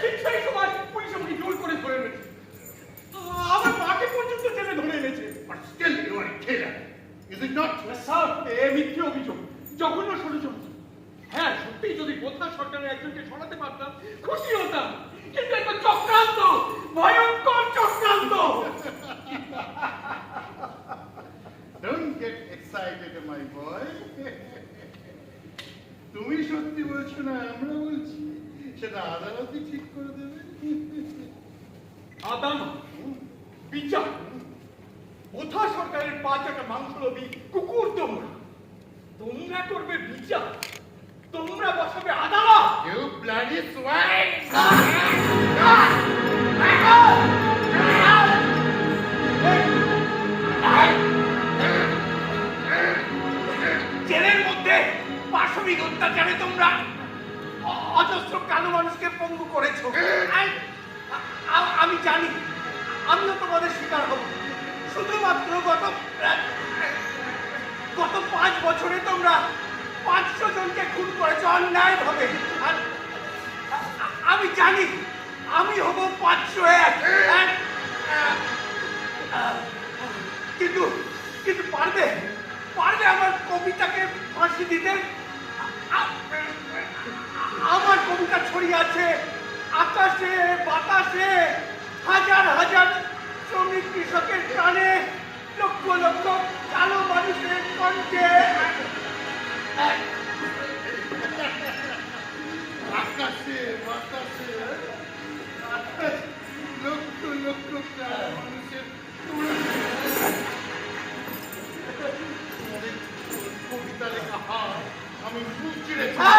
ঠিক সেই সময় পুলিশ আমাকে জোর করে ধরে এনেছে। আমার মাকে পর্যন্ত জেলে ধরে এনেছে। স্যার এ মিথ্যে অভিযোগ জঘন্য ষড়যন্ত্র। হ্যাঁ সত্যিই যদি বোধা সরকারের একজনকে সরাতে পারতাম খুশি হতাম। কিন্তু একটা চক্রান্ত ভয়ঙ্কর চক্রান্ত। Don't get excited, my boy. তুমি সত্যি বলছো না আমরা বলছি। সেটা আদালতই ঠিক করে দেবে। আদান বিচার? বোধা সরকারের পাঁচ একটা মাংস লোভী কুকুর তোমরা? তোমরা করবে বিচার তোমরা বসাবে আদালত! জেলের মধ্যে পাশবিক অত্যাচারে তোমরা পঙ্গু করেছ? আমি জানি। আমিও তোমাদের শিকার হব। শুধুমাত্র গত গত পাঁচ বছরে তোমরা পাঁচশো জনকে খুন করেছ অন্যায় ভাবে আর, আ- আ- আমি জানি। আমি হব পাঁচশো এক। কিন্তু কিন্তু পারবে? পারবে আমার কবিতাকে ফাঁসি দিতে? আমার কবিতা আকাশে বাতাসে লক্ষ লক্ষ মানুষের কবিতা লেখা হয় আমি আহ! আহ!